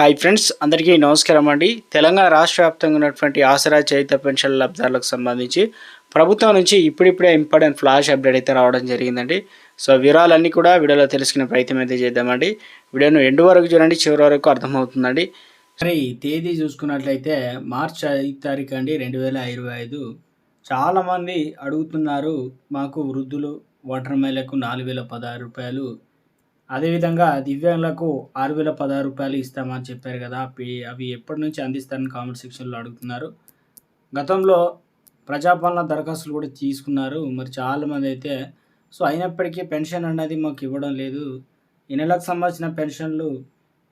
Hi friends అందరికీ నమస్కారం అండి. తెలంగాణ రాష్ట్ర వ్యాప్తంగా ఉన్నటువంటి ఆసరా చైత పెన్షన్ లబ్ధాలకు సంబంధించి ప్రభుత్వం నుంచి ఇప్పుడిప్పుడే ఇంపార్టెంట్ ఫ్లాష్ అప్డేట్ అయితే రావడం జరిగిందండి. సో వివరాలన్నీ కూడా వీడియోలో తెలుసుకునే ప్రయత్నం అయితే చేద్దామండి. వీడియోను ఎండు వరకు చూడండి చివరి వరకు అర్థమవుతుందండి. మరి తేదీ చూసుకున్నట్లయితే మార్చ్ ఐదు తారీఖు అండి రెండు వేల ఇరవై ఐదు. చాలామంది అడుగుతున్నారు మాకు వృద్ధులు వాటర్ మైలకు నాలుగు వేల పదహారు రూపాయలు అదేవిధంగా దివ్యాంగులకు ఆరు వేల పదహారు రూపాయలు ఇస్తామని చెప్పారు కదా. అవి ఎప్పటి నుంచి అందిస్తారని కామెంట్ సెక్షన్లో అడుగుతున్నారు. గతంలో ప్రజాపాలన దరఖాస్తులు కూడా తీసుకున్నారు. మరి చాలామంది అయితే సో అయినప్పటికీ పెన్షన్ అనేది మాకు ఇవ్వడం లేదు. ఈ నెలకు సంబంధించిన పెన్షన్లు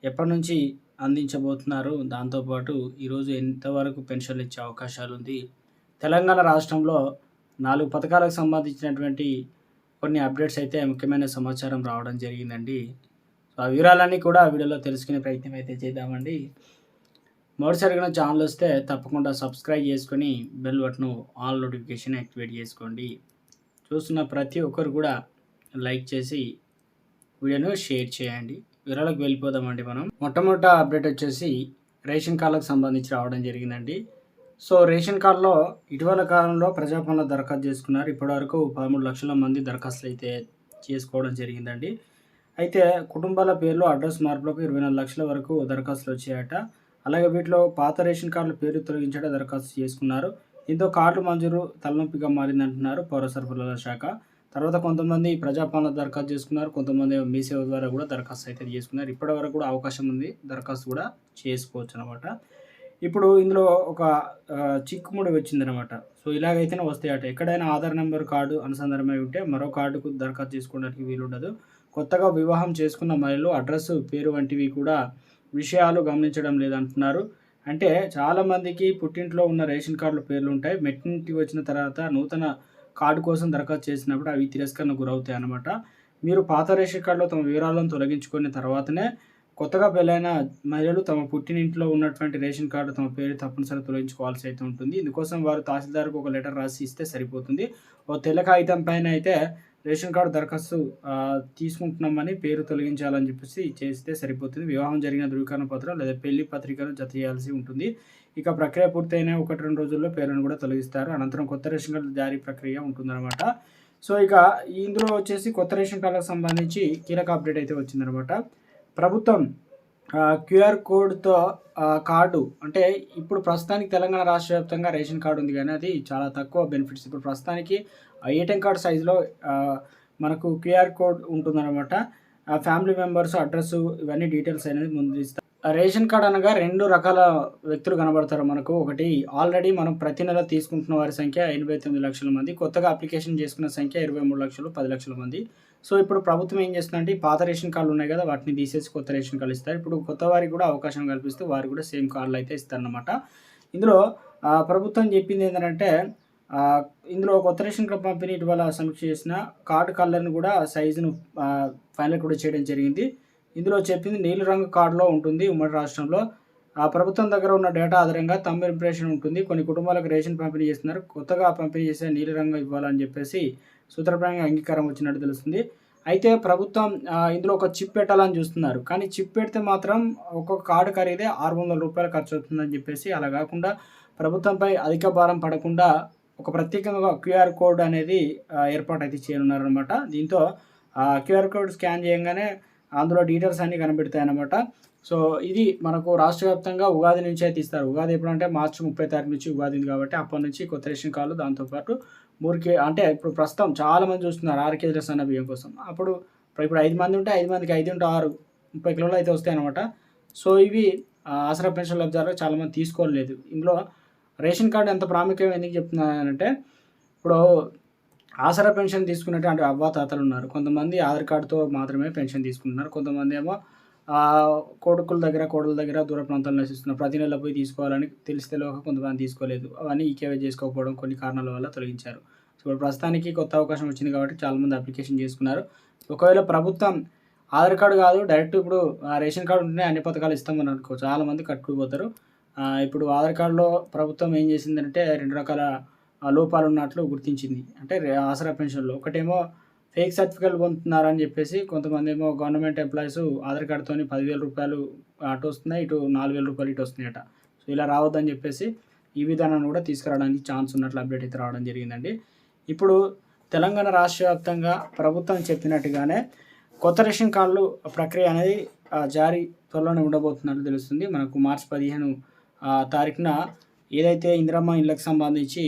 ఎప్పటి నుంచి అందించబోతున్నారు? దాంతోపాటు ఈరోజు ఎంతవరకు పెన్షన్లు ఇచ్చే అవకాశాలు ఉంది? తెలంగాణ రాష్ట్రంలో నాలుగు పథకాలకు సంబంధించినటువంటి కొన్ని అప్డేట్స్ అయితే ముఖ్యమైన సమాచారం రావడం జరిగిందండి. సో ఆ వివరాలన్నీ కూడా వీడియోలో తెలుసుకునే ప్రయత్నం అయితే చేద్దామండి. మొదటిసారిగా ఛానల్ వస్తే తప్పకుండా సబ్స్క్రైబ్ చేసుకొని bell button all notification activate చేసుకోండి. చూస్తున్న ప్రతి ఒక్కరు కూడా లైక్ చేసి వీడియోను షేర్ చేయండి. వివరాలకు వెళ్ళిపోదామండి మనం. మొట్టమొదట అప్డేట్ వచ్చేసి రేషన్ కార్డులకు సంబంధించి రావడం జరిగిందండి. సో రేషన్ కార్డులో ఇటీవల కాలంలో ప్రజాపాలన దరఖాస్తు చేసుకున్నారు. ఇప్పటివరకు పదమూడు లక్షల మంది దరఖాస్తులు అయితే చేసుకోవడం జరిగిందండి. అయితే కుటుంబాల పేర్లు అడ్రస్ మార్పులకు ఇరవై నాలుగు లక్షల వరకు దరఖాస్తులు వచ్చాయట. అలాగే వీటిలో పాత రేషన్ కార్డుల పేరు తొలగించడం దరఖాస్తు చేసుకున్నారు. దీంతో కార్డు మంజూరు తలనొప్పిగా మారిందంటున్నారు పౌర సరఫరాల శాఖ. తర్వాత కొంతమంది ప్రజాపాలన దరఖాస్తు చేసుకున్నారు. కొంతమంది మీ సేవ ద్వారా కూడా దరఖాస్తు అయితే చేసుకున్నారు. ఇప్పటి వరకు కూడా అవకాశం ఉంది. దరఖాస్తు కూడా చేసుకోవచ్చు అనమాట ఇప్పుడు ఇందులో ఒక ఆ, చిక్కుముడి వచ్చిందనమాట సో ఇలాగైతేనే వస్తాయట. ఎక్కడైనా ఆధార్ నెంబర్ కార్డు అనుసంధానమై ఉంటే మరో కార్డుకు దరఖాస్తు చేసుకోవడానికి వీలుండదు. కొత్తగా వివాహం చేసుకున్న మహిళలు అడ్రస్ పేరు వంటివి కూడా విషయాలు గమనించడం లేదంటున్నారు. అంటే చాలామందికి పుట్టింట్లో ఉన్న రేషన్ కార్డుల పేర్లు ఉంటాయి మెట్టింటికి వచ్చిన తర్వాత నూతన కార్డు కోసం దరఖాస్తు చేసినప్పుడు అవి తిరస్కరణకు గురవుతాయి అన్నమాట మీరు పాత రేషన్ కార్డులో తమ వివరాలను తొలగించుకున్న తర్వాతనే కొత్తగా పెళ్ళైన మహిళలు తమ పుట్టినింట్లో ఉన్నటువంటి రేషన్ కార్డు తమ పేరు తప్పనిసరి తొలగించుకోవాల్సి అయితే ఉంటుంది. ఇందుకోసం వారు తహసీల్దార్కు ఒక లెటర్ రాసి ఇస్తే సరిపోతుంది. ఓ తెల్ల కాగితం పైన అయితే రేషన్ కార్డు దరఖాస్తు తీసుకుంటున్నామని పేరు తొలగించాలని చెప్పేసి చేస్తే సరిపోతుంది. వివాహం జరిగిన ధృవీకరణ పత్రం లేదా పెళ్ళి పత్రికను జత చేయాల్సి ఉంటుంది. ఇక ప్రక్రియ పూర్తయిన ఒకటి రెండు రోజుల్లో పేరును కూడా తొలగిస్తారు. అనంతరం కొత్త రేషన్ కార్డు జారీ ప్రక్రియ ఉంటుందన్నమాట. సో ఇక ఇందులో వచ్చేసి కొత్త రేషన్ కార్డులకు సంబంధించి కీలక అప్డేట్ అయితే వచ్చిందనమాట ప్రభుత్వం క్యూఆర్ కోడ్తో కార్డు అంటే ఇప్పుడు ప్రస్తుతానికి తెలంగాణ రాష్ట్ర వ్యాప్తంగా రేషన్ కార్డు ఉంది కానీ అది చాలా తక్కువ బెనిఫిట్స్. ఇప్పుడు ప్రస్తుతానికి ఏటీఎం కార్డు సైజులో మనకు క్యూఆర్ కోడ్ ఉంటుందన్నమాట. ఫ్యామిలీ మెంబర్స్ అడ్రస్ ఇవన్నీ డీటెయిల్స్ అనేది ముందు ఇస్తారు రేషన్ కార్డ్ అనగా రెండు రకాల వ్యక్తులు కనబడతారు మనకు. ఒకటి ఆల్రెడీ మనం ప్రతి నెల తీసుకుంటున్న వారి సంఖ్య ఎనభై తొమ్మిది లక్షల మంది. కొత్తగా అప్లికేషన్ చేసుకున్న సంఖ్య ఇరవై మూడు లక్షలు పది లక్షల మంది. సో ఇప్పుడు ప్రభుత్వం ఏం చేస్తుందంటే ఈ పాత రేషన్ కార్డులు ఉన్నాయి కదా వాటిని తీసేసి కొత్త రేషన్ కార్డులు ఇస్తారు. ఇప్పుడు కొత్త వారికి కూడా అవకాశం కల్పిస్తూ వారు కూడా సేమ్ కార్డులు అయితే ఇస్తారన్నమాట. ఇందులో ప్రభుత్వం చెప్పింది ఏంటంటే ఇందులో కొత్త రేషన్ కార్డు పంపిణీ ఇటీవల సమీక్ష చేసిన కార్డు కలర్ని కూడా సైజును ఫైనల్ కూడా చేయడం జరిగింది. ఇందులో చెప్పింది నీలి రంగు కార్డులో ఉంటుంది ఉమ్మడి రాష్ట్రంలో. ఆ ప్రభుత్వం దగ్గర ఉన్న డేటా ఆధారంగా తమ్ ఇంప్రెషన్ ఉంటుంది. కొన్ని కుటుంబాలకు రేషన్ పంపిణీ చేస్తున్నారు. కొత్తగా పంపిణీ చేసే నీలి రంగు ఇవ్వాలని చెప్పేసి సూత్రప్రాయంగా అంగీకారం వచ్చినట్టు తెలుస్తుంది. అయితే ప్రభుత్వం ఇందులో ఒక చిప్ పెట్టాలని చూస్తున్నారు. కానీ చిప్ పెడితే మాత్రం ఒక్కొక్క కార్డు ఖరీదే ఆరు వందల రూపాయలు ఖర్చు అవుతుందని చెప్పేసి అలా కాకుండా ప్రభుత్వంపై అధిక భారం పడకుండా ఒక ప్రత్యేకంగా క్యూఆర్ కోడ్ అనేది ఏర్పాటు అయితే చేయనున్నారనమాట దీంతో క్యూఆర్ కోడ్ స్కాన్ చేయగానే అందులో డీటెయిల్స్ అన్నీ కనిపెడతాయి సో ఇది మనకు రాష్ట్ర వ్యాప్తంగా ఉగాది నుంచి అయితే ఇస్తారు ఉగాది ఎప్పుడంటే మార్చి ముప్పై తారీఖు నుంచి ఉగాది కాబట్టి అప్పటి నుంచి కొత్త రేషన్ కార్డులు దాంతోపాటు మూడు కే అంటే ఇప్పుడు ప్రస్తుతం చాలామంది చూస్తున్నారు ఆరు కేజీల సన్న బియ్యం కోసం. అప్పుడు ఇప్పుడు ఐదు మంది ఉంటే ఐదు మందికి ఐదు ఉంటే ఆరు ముప్పై కిలోలు అయితే వస్తాయి అనమాట సో ఇవి ఆసర ఆసరా పెన్షన్ లబ్ధిదారులు చాలామంది తీసుకోలేదు. ఇందులో రేషన్ కార్డు ఎంత ప్రాముఖ్యం ఎందుకు చెప్తున్నానంటే ఇప్పుడు ఆసరా పెన్షన్ తీసుకున్నట్టు అంటే అవ్వాతాతలు ఉన్నారు. కొంతమంది ఆధార్ కార్డుతో మాత్రమే పెన్షన్ తీసుకుంటున్నారు. కొంతమంది ఏమో కొడుకుల దగ్గర కోడల దగ్గర దూర ప్రాంతాల్లో నివసిస్తున్నారు ప్రతి నెల పోయి తీసుకోవాలని తెలిస్తే లోక కొంతమంది తీసుకోలేదు. అవన్నీ ఈకేవై చేసుకోకపోవడం కొన్ని కారణాల వల్ల తొలగించారు. సో ఇప్పుడు ప్రస్తుతానికి కొత్త అవకాశం వచ్చింది కాబట్టి చాలామంది అప్లికేషన్ చేసుకున్నారు. ఒకవేళ ప్రభుత్వం ఆధార్ కార్డు కాదు డైరెక్ట్ ఇప్పుడు రేషన్ కార్డు ఉంటేనే అన్ని పథకాలు ఇస్తామని అనుకో చాలామంది కట్టుకుపోతారు. ఇప్పుడు ఆధార్ కార్డులో ప్రభుత్వం ఏం చేసిందంటే రెండు రకాల లోపాలు ఉన్నట్లు గుర్తించింది. అంటే ఆసరా పెన్షన్లో. ఒకటేమో ఫేక్ సర్టిఫికేట్లు పొందుతున్నారని చెప్పేసి కొంతమంది ఏమో గవర్నమెంట్ ఎంప్లాయీస్ ఆధార్ కార్డుతో పదివేల రూపాయలు అటు వస్తున్నాయి ఇటు నాలుగు వేల రూపాయలు ఇటు వస్తున్నాయట. సో ఇలా రావద్దని చెప్పేసి ఈ విధానాన్ని కూడా తీసుకురావడానికి ఛాన్స్ ఉన్నట్లు అప్డేట్ అయితే రావడం జరిగిందండి. ఇప్పుడు తెలంగాణ రాష్ట్ర వ్యాప్తంగా ప్రభుత్వం చెప్పినట్టుగానే కొత్త రేషన్ కార్డులు ప్రక్రియ అనేది ఆ, జారీ త్వరలోనే ఉండబోతున్నట్లు తెలుస్తుంది. మనకు మార్చి పదిహేను ఆ, తారీఖున ఏదైతే ఇందిరమ్మ ఇళ్ళకి సంబంధించి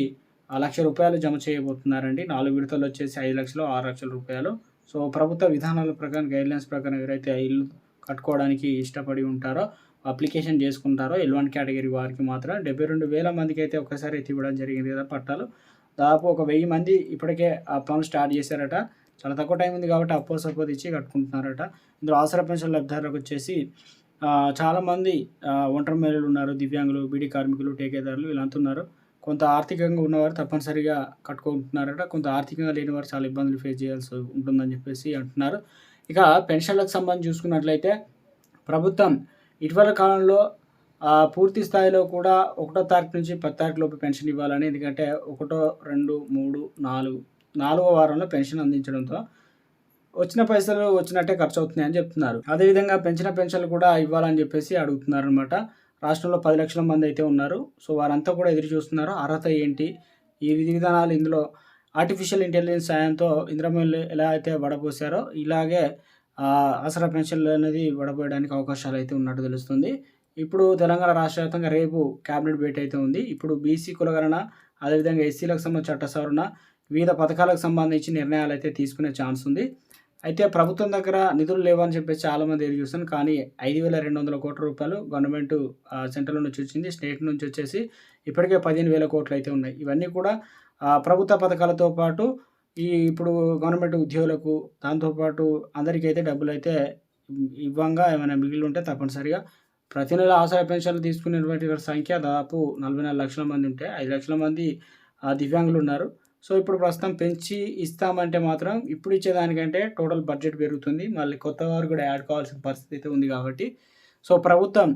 లక్ష రూపాయలు జమ చేయబోతున్నారండి. నాలుగు విడతలు వచ్చేసి ఐదు లక్షలు ఆరు లక్షల రూపాయలు. సో ప్రభుత్వ విధానాల ప్రకారం గైడ్లైన్స్ ప్రకారం ఎవరైతే ఇల్లు కట్టుకోవడానికి ఇష్టపడి ఉంటారో అప్లికేషన్ చేసుకుంటారో ఎల్ వన్ కేటగిరీ వారికి మాత్రం డెబ్బై రెండు వేల మందికి అయితే ఒకసారి అయితే ఇవ్వడం జరిగింది కదా పట్టాలు. దాదాపు ఒక వెయ్యి మంది ఇప్పటికే ఆ పనులు స్టార్ట్ చేశారట. చాలా తక్కువ టైం ఉంది కాబట్టి అప్పో సపోజ్ ఇచ్చి కట్టుకుంటున్నారట. ఇందులో ఆసరా పెన్షన్ లబ్ధిదారులకు వచ్చేసి చాలామంది ఒంటరి మహిళలు ఉన్నారు. దివ్యాంగులు బీడీ కార్మికులు టేకేదారులు ఇలా ఉన్నారు. కొంత ఆర్థికంగా ఉన్నవారు తప్పనిసరిగా కట్టుకుంటున్నారట. కొంత ఆర్థికంగా లేని వారు చాలా ఇబ్బందులు ఫేస్ చేయాల్సి ఉంటుందని చెప్పేసి అంటున్నారు. ఇక పెన్షన్లకు సంబంధించి చూసుకున్నట్లయితే ప్రభుత్వం ఇటీవల కాలంలో పూర్తి స్థాయిలో కూడా ఒకటో తారీఖు నుంచి పది తారీఖు లోపు పెన్షన్ ఇవ్వాలని. ఎందుకంటే ఒకటో రెండు మూడు నాలుగు నాలుగో వారంలో పెన్షన్ అందించడంతో వచ్చిన పైసలు వచ్చినట్టే ఖర్చు అవుతున్నాయని చెప్తున్నారు. అదేవిధంగా పెంచిన పెన్షన్లు కూడా ఇవ్వాలని చెప్పేసి అడుగుతున్నారు అనమాట రాష్ట్రంలో పది లక్షల మంది అయితే ఉన్నారు. సో వారంతా కూడా ఎదురు చూస్తున్నారు. అర్హత ఏంటి? ఈ విధి విధానాలు ఇందులో ఆర్టిఫిషియల్ ఇంటెలిజెన్స్ సాయంతో ఇంద్రమల్లి ఎలా అయితే వడపోసారో ఇలాగే ఆసరా పెన్షన్లు అనేది వడపోయడానికి అవకాశాలు అయితే ఉన్నట్టు తెలుస్తుంది. ఇప్పుడు తెలంగాణ రాష్ట్ర వ్యాప్తంగా రేపు క్యాబినెట్ భేటీ అయితే ఉంది. ఇప్పుడు బీసీ కులగణన అదేవిధంగా ఎస్సీలకు సంబంధించిన చట్ట సవరణ వివిధ పథకాలకు సంబంధించి నిర్ణయాలు అయితే తీసుకునే ఛాన్స్ ఉంది. అయితే ప్రభుత్వం దగ్గర నిధులు లేవని చెప్పేసి చాలామంది ఎదురు చూస్తాను కానీ ఐదు వేల రెండు వందల కోట్ల రూపాయలు గవర్నమెంట్ సెంట్రల్ నుంచి వచ్చింది. స్టేట్ నుంచి వచ్చేసి ఇప్పటికే పదిహేను వేల కోట్లు అయితే ఉన్నాయి. ఇవన్నీ కూడా ప్రభుత్వ పథకాలతో పాటు ఈ ఇప్పుడు గవర్నమెంట్ ఉద్యోగులకు దాంతోపాటు అందరికీ అయితే డబ్బులు అయితే ఇవ్వంగా ఏమైనా మిగిలి ఉంటే తప్పనిసరిగా ప్రతి నెల ఆసరా పెన్షన్లు తీసుకునేటువంటి సంఖ్య దాదాపు నలభై నాలుగు లక్షల మంది ఉంటే ఐదు లక్షల మంది దివ్యాంగులు ఉన్నారు. సో ఇప్పుడు ప్రస్తుతం పెంచి ఇస్తామంటే మాత్రం ఇప్పుడు ఇచ్చేదానికంటే టోటల్ బడ్జెట్ పెరుగుతుంది. మళ్ళీ కొత్త వారు కూడా యాడ్ కావాల్సిన పరిస్థితి అయితే ఉంది కాబట్టి. సో ప్రభుత్వం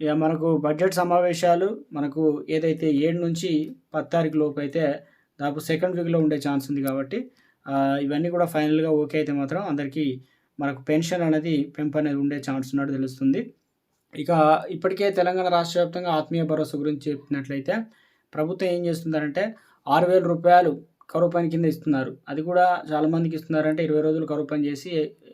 ఇక మనకు బడ్జెట్ సమావేశాలు మనకు ఏదైతే ఏడు నుంచి పది తారీఖు లోపు అయితే దాదాపు సెకండ్ వీక్లో ఉండే ఛాన్స్ ఉంది కాబట్టి ఇవన్నీ కూడా ఫైనల్గా ఓకే అయితే మాత్రం అందరికీ మనకు పెన్షన్ అనేది పెంపు అనేది ఉండే ఛాన్స్ ఉన్నట్టు తెలుస్తుంది. ఇక ఇప్పటికే తెలంగాణ రాష్ట్ర వ్యాప్తంగా ఆత్మీయ భరోసా గురించి చెప్పినట్లయితే ప్రభుత్వం ఏం చేస్తుందంటే ఆరు వేల రూపాయలు కరువు పని కింద ఇస్తున్నారు. అది కూడా చాలామందికి ఇస్తున్నారంటే ఇరవై రోజులు కరువు పని చేసి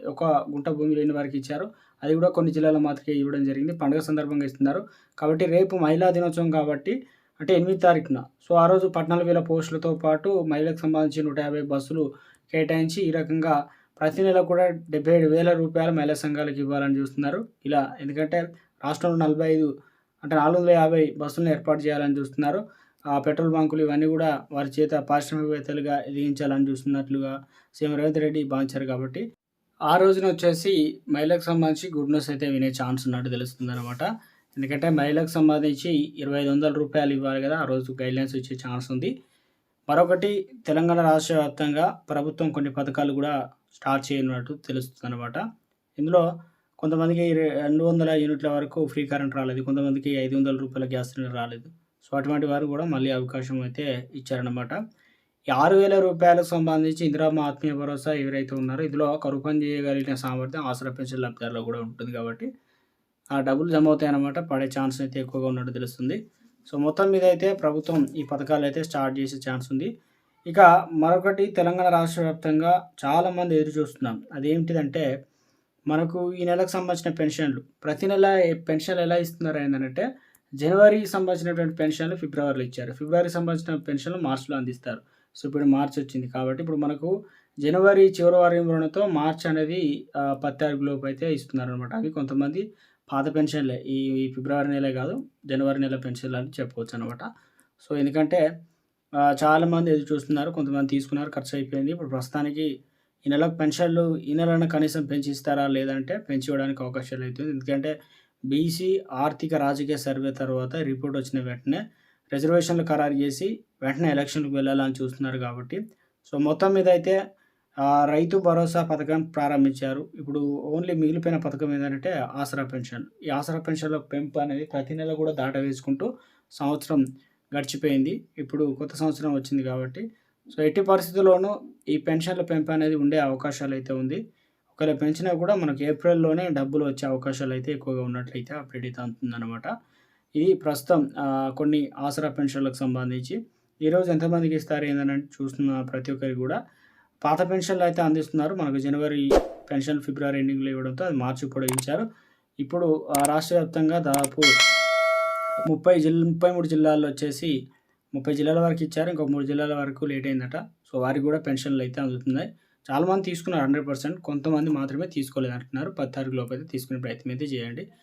ఒక గుంట భూమి లేని వారికి ఇచ్చారు. అది కూడా కొన్ని జిల్లాల్లో మాత్రమే ఇవ్వడం జరిగింది. పండుగ సందర్భంగా ఇస్తున్నారు. కాబట్టి రేపు మహిళా దినోత్సవం కాబట్టి అంటే ఎనిమిది తారీఖున. సో ఆ రోజు పద్నాలుగు వేల పోస్టులతో పాటు మహిళలకు సంబంధించి నూట యాభై బస్సులు కేటాయించి ఈ రకంగా ప్రతి నెల కూడా డెబ్బై ఏడు వేల రూపాయల మహిళా సంఘాలకు ఇవ్వాలని చూస్తున్నారు. ఇలా ఎందుకంటే రాష్ట్రంలో నలభై ఐదు అంటే నాలుగు వందల యాభై బస్సులను ఏర్పాటు చేయాలని చూస్తున్నారు. పెట్రోల్ బంకులు ఇవన్నీ కూడా వారి చేత పారిశ్రామికవేత్తలుగా ఎదిగించాలని చూస్తున్నట్లుగా సీఎం రేవంత్ రెడ్డి భావించారు కాబట్టి ఆ రోజున వచ్చేసి మహిళలకు సంబంధించి గుడ్ న్యూస్ అయితే వినే ఛాన్స్ ఉన్నట్టు తెలుస్తుంది అనమాట ఎందుకంటే మహిళలకు సంబంధించి ఇరవై ఐదు వందల రూపాయలు ఇవ్వాలి కదా ఆ రోజు గైడ్లైన్స్ ఇచ్చే ఛాన్స్ ఉంది. మరొకటి తెలంగాణ రాష్ట్ర వ్యాప్తంగా ప్రభుత్వం కొన్ని పథకాలు కూడా స్టార్ట్ చేయనున్నట్టు తెలుస్తుంది అనమాట ఇందులో కొంతమందికి రెండు వందల యూనిట్ల వరకు ఫ్రీ కరెంట్ రాలేదు కొంతమందికి ఐదు వందల రూపాయల గ్యాస్ సిలిండర్ రాలేదు. సో అటువంటి వారు కూడా మళ్ళీ అవకాశం అయితే ఇచ్చారనమాట ఈ ఆరు వేల రూపాయలకు సంబంధించి ఇందిరామ ఆత్మీయ భరోసా ఎవరైతే ఉన్నారో ఇందులో కరువు చేయగలిగిన సామర్థ్యం ఆసరా పెన్షన్ లబ్ధిదారులో కూడా ఉంటుంది కాబట్టి ఆ డబ్బులు జమ అవుతాయి అన్నమాట పడే ఛాన్స్ అయితే ఎక్కువగా ఉన్నట్టు తెలుస్తుంది. సో మొత్తం మీద అయితే ప్రభుత్వం ఈ పథకాలు అయితే స్టార్ట్ చేసే ఛాన్స్ ఉంది. ఇక మరొకటి తెలంగాణ రాష్ట్ర వ్యాప్తంగా చాలామంది ఎదురు చూస్తున్నాం. అదేమిటిదంటే మనకు ఈ నెలకు సంబంధించిన పెన్షన్లు. ప్రతి నెల పెన్షన్లు ఎలా ఇస్తున్నారు ఏంటంటే జనవరికి సంబంధించినటువంటి పెన్షన్లు ఫిబ్రవరిలో ఇచ్చారు. ఫిబ్రవరికి సంబంధించిన పెన్షన్లు మార్చిలో అందిస్తారు. సో ఇప్పుడు మార్చి వచ్చింది కాబట్టి ఇప్పుడు మనకు జనవరి చివరి వారంతో మార్చ్ అనేది ఆ, అయితే ఇస్తున్నారు అనమాట అవి కొంతమంది పాత పెన్షన్లే. ఈ ఫిబ్రవరి నెలే కాదు జనవరి నెల పెన్షన్లు అని చెప్పుకోవచ్చు అనమాట సో ఎందుకంటే చాలామంది ఎదురు చూస్తున్నారు కొంతమంది తీసుకున్నారు ఖర్చు అయిపోయింది ఇప్పుడు ప్రస్తుతానికి ఈ నెలకు పెన్షన్లు ఈ నెలన కనీసం పెంచి ఇస్తారా లేదంటే పెంచి ఇవ్వడానికి అవకాశాలు అవుతుంది ఎందుకంటే బీసీ ఆర్థిక రాజకీయ సర్వే తర్వాత రిపోర్ట్ వచ్చిన వెంటనే రిజర్వేషన్లు ఖరారు చేసి వెంటనే ఎలక్షన్లకు వెళ్ళాలని చూస్తున్నారు కాబట్టి. సో మొత్తం మీద అయితే రైతు భరోసా పథకం ప్రారంభించారు. ఇప్పుడు ఓన్లీ మిగిలిపోయిన పథకం ఏంటంటే ఆసరా పెన్షన్. ఈ ఆసరా పెన్షన్లో పెంపు అనేది ప్రతి నెల కూడా దాట వేసుకుంటూ సంవత్సరం గడిచిపోయింది. ఇప్పుడు కొత్త సంవత్సరం వచ్చింది కాబట్టి. సో ఎట్టి పరిస్థితుల్లోనూ ఈ పెన్షన్ల పెంపు అనేది ఉండే అవకాశాలు అయితే ఉంది. ఒకవేళ పెంచినా కూడా మనకు ఏప్రిల్లోనే డబ్బులు వచ్చే అవకాశాలు అయితే ఎక్కువగా ఉన్నట్లయితే అప్డేట్ అయితే అందుతుందన్నమాట ఇది ప్రస్తుతం కొన్ని ఆసరా పెన్షన్లకు సంబంధించి. ఈరోజు ఎంతమందికి ఇస్తారు ఏంటంటే చూస్తున్న ప్రతి ఒక్కరికి కూడా పాత పెన్షన్లు అయితే అందిస్తున్నారు. మనకు జనవరి పెన్షన్ ఫిబ్రవరి ఎండింగ్లో ఇవ్వడంతో అది మార్చి పొడిగించారు. ఇప్పుడు ఆ, రాష్ట్ర వ్యాప్తంగా దాదాపు ముప్పై జిల్ ముప్పై మూడు జిల్లాల్లో వచ్చేసి ముప్పై జిల్లాల వరకు ఇచ్చారు. ఇంకో మూడు జిల్లాల వరకు లేట్ అయిందట. సో వారికి కూడా పెన్షన్లు అయితే అందుతున్నాయి. చాలామంది తీసుకున్నారు హండ్రెడ్ పర్సెంట్. కొంతమంది మాత్రమే తీసుకోలేదు అంటున్నారు పది తారీఖు లోపు అయితే తీసుకునే ప్రయత్నం అయితే చేయండి.